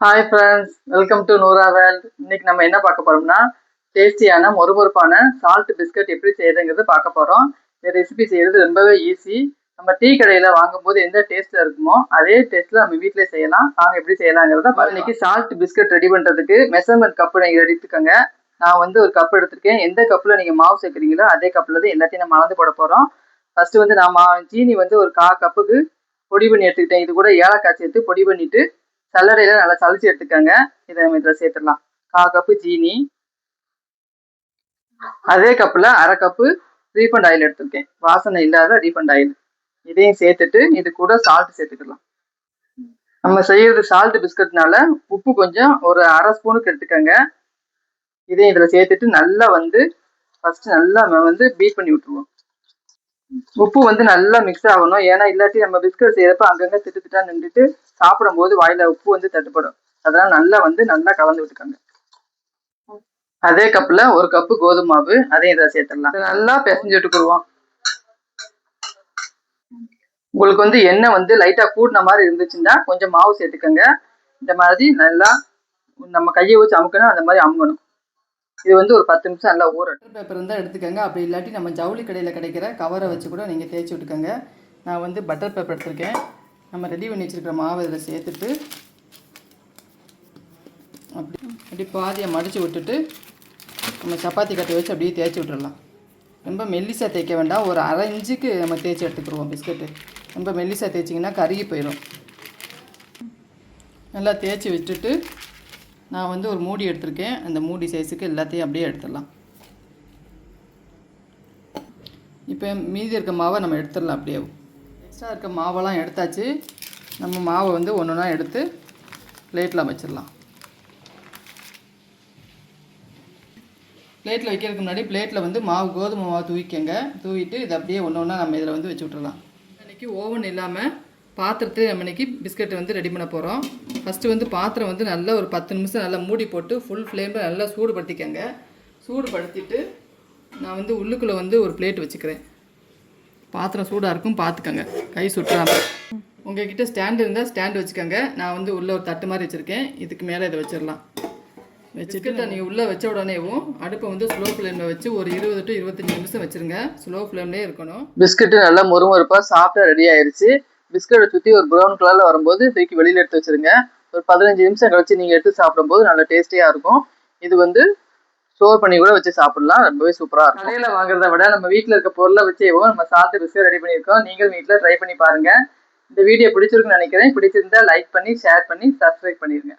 Hi friends welcome to Noora world இன்னைக்கு நம்ம என்ன பார்க்க போறோம்னா டேஸ்டியான மொறுமொறுப்பான சால்ட் பிஸ்கட் எப்படி செய்யறதுங்கிறது பார்க்க போறோம். இந்த ரெசிபி செய்யறது ரொம்பவே ஈஸி நம்ம டீ கடையில வாங்கும்போது எந்த டேஸ்ட்ல இருக்குமோ அதே டேஸ்ட்ல நம்ம வீட்டிலே செய்யலாம். நாங்கள் எப்படி செய்யலாங்கிறத இன்னைக்கு சால்ட் பிஸ்கட் ரெடி பண்றதுக்கு மெஷர்மெண்ட் கப்பு நீங்க எடுத்துக்கோங்க. நான் வந்து ஒரு கப் எடுத்திருக்கேன். எந்த கப்பில் நீங்கள் மாவு சேர்க்குறீங்களோ அதே கப்பில் தான் எல்லாத்தையும் நம்ம அளந்து போட போகிறோம் ஃபர்ஸ்ட் வந்து நான் மா- சீனி வந்து ஒரு கா கப்புக்கு பொடி பண்ணி எடுத்துக்கிட்டேன். இது கூட ஏலக்காய் சேர்த்து பொடி பண்ணிட்டு சல்லடையில நல்லா சளிச்சு எடுத்துக்கோங்க. இதை நம்ம இதில் சேர்த்துடலாம். கா கப்பு ஜீனி அதே கப்பில் அரை கப்பு ரீஃபண்ட் ஆயில் எடுத்துருக்கேன். வாசனை இல்லாத ரீஃபண்ட் ஆயில். இதையும் சேர்த்துட்டு இது கூட சால்ட் சேர்த்துக்கலாம். நம்ம செய்யறது சால்ட் பிஸ்கட்னால உப்பு கொஞ்சம் ஒரு அரை ஸ்பூனுக்கு எடுத்துக்கோங்க. இதையும் இதில் சேர்த்துட்டு நல்லா வந்து ஃபர்ஸ்ட் நல்லா நம்ம வந்து பீட் பண்ணி விட்டுருவோம். உப்பு வந்து நல்லா மிக்ஸ் ஆகணும். ஏன்னா இல்லாட்டி நம்ம பிஸ்கட் செய்யறப்ப அங்கங்க திட்டு திட்டா நின்றுட்டு சாப்பிடும்போது வாயில உப்பு வந்து தட்டுப்படும். அதெல்லாம் நல்லா வந்து நல்லா கலந்து விட்டுக்கோங்க. அதே கப்ல ஒரு கப்பு கோதுமை மாவு அதையும் இதை சேர்த்துடலாம். நல்லா பிசைஞ்சு விட்டுக்குருவோம் உங்களுக்கு வந்து எண்ணெய் வந்து லைட்டா கூடின மாதிரி இருந்துச்சுன்னா கொஞ்சம் மாவு சேர்த்துக்கோங்க. இந்த மாதிரி நல்லா நம்ம கையை வச்சு அமுக்கணும் அந்த மாதிரி அமுக்கணும் இது வந்து ஒரு பத்து நிமிஷம் நல்லா ஊற பேப்பர் இருந்தால் எடுத்துக்கோங்க. அப்படி இல்லாட்டி நம்ம ஜவுளி கடையில் கிடைக்கிற கவரை வச்சு கூட நீங்கள் தேய்ச்சி விட்டுக்கோங்க. நான் வந்து பட்டர் பேப்பர் எடுத்திருக்கேன். நம்ம ரெடி பண்ணி வச்சுருக்கிற மாவு இதில் சேர்த்துட்டு அப்படி அப்படி பாதியை மடித்து விட்டுட்டு நம்ம சப்பாத்தி கட்டை வச்சு அப்படியே தேய்ச்சி விட்டுடலாம் ரொம்ப மெல்லிசாக தேய்க்க வேண்டாம். ஒரு அரை இன்ச்சுக்கு நம்ம தேய்ச்சி எடுத்துக்கிடுவோம் பிஸ்கட்டு. ரொம்ப மெல்லிசாக தேய்ச்சிங்கன்னா கருகி போயிடும். நல்லா தேய்ச்சி விட்டுட்டு நான் வந்து ஒரு மூடி எடுத்திருக்கேன். அந்த மூடி சைஸுக்கு எல்லாத்தையும் அப்படியே எடுத்துடலாம். இப்போ மீதி இருக்க மாவை நம்ம எடுத்துடலாம் அப்படியே. எக்ஸ்ட்ரா இருக்க மாவெல்லாம் எடுத்தாச்சு. நம்ம மாவை வந்து ஒன்று ஒன்றா எடுத்து பிளேட்டில் வச்சிடலாம். பிளேட்டில் வைக்கிறதுக்கு முன்னாடி பிளேட்டில் வந்து மாவு கோதுமை மாவு தூவிக்கங்க. தூவிட்டு இதை அப்படியே ஒன்று ஒன்றா நம்ம இதில் வந்து வச்சு விட்றலாம் இன்றைக்கி ஓவன் இல்லாமல் பாத்திரத்தை நம்ம இன்றைக்கி பிஸ்கட் வந்து ரெடி பண்ண போகிறோம் ஃபஸ்ட்டு வந்து பாத்திரம் வந்து நல்லா ஒரு பத்து நிமிஷம் நல்லா மூடி போட்டு ஃபுல் ஃப்ளேமில் நல்லா சூடுபடுத்திக்கங்க. சூடுபடுத்திட்டு நான் வந்து உள்ளுக்குள்ளே வந்து ஒரு பிளேட் வச்சுக்கிறேன். பாத்திரம் சூடாக இருக்கும் பார்த்துக்கங்க கை சுற்றாம. உங்ககிட்ட ஸ்டாண்டு இருந்தால் ஸ்டாண்டு வச்சுக்கோங்க. நான் வந்து உள்ளே ஒரு தட்டு மாதிரி வச்சுருக்கேன். இதுக்கு மேலே இதை வச்சிடலாம் வச்சுட்டு நீங்கள் உள்ளே வச்ச உடனேவும் அடுப்பை வந்து ஸ்லோ ஃப்ளேமில் வச்சு ஒரு இருபது டு இருபத்தஞ்சி நிமிஷம் வச்சுருங்க. ஸ்லோ ஃப்ளேம்லேயே இருக்கணும். பிஸ்கட்டு நல்லா மொறுமொறுப்பாக சாப்பிட்டா ரெடி ஆயிருச்சு. பிஸ்கட்டை சுற்றி ஒரு ப்ரௌன் கலரில் வரும்போது தூக்கி வெளியில் எடுத்து வச்சிருங்க. ஒரு பதினஞ்சு நிமிஷம் கழிச்சு நீங்கள் எடுத்து சாப்பிடும்போது நல்ல டேஸ்டியாக இருக்கும். இது வந்து ஸ்டோர் பண்ணி கூட வச்சு சாப்பிடலாம். ரொம்பவே சூப்பராக இருக்கும். கடையில் வாங்குறத விட நம்ம வீட்டில் இருக்க பொருளை வச்சேவும் நம்ம சாப்பிட்டு பிஸ்கட் ரெடி பண்ணியிருக்கோம். நீங்களும் வீட்டில் ட்ரை பண்ணி பாருங்க. இந்த வீடியோ பிடிச்சிருக்குன்னு நினைக்கிறேன். பிடிச்சிருந்தா லைக் பண்ணி ஷேர் பண்ணி சப்ஸ்கிரைப் பண்ணிடுங்க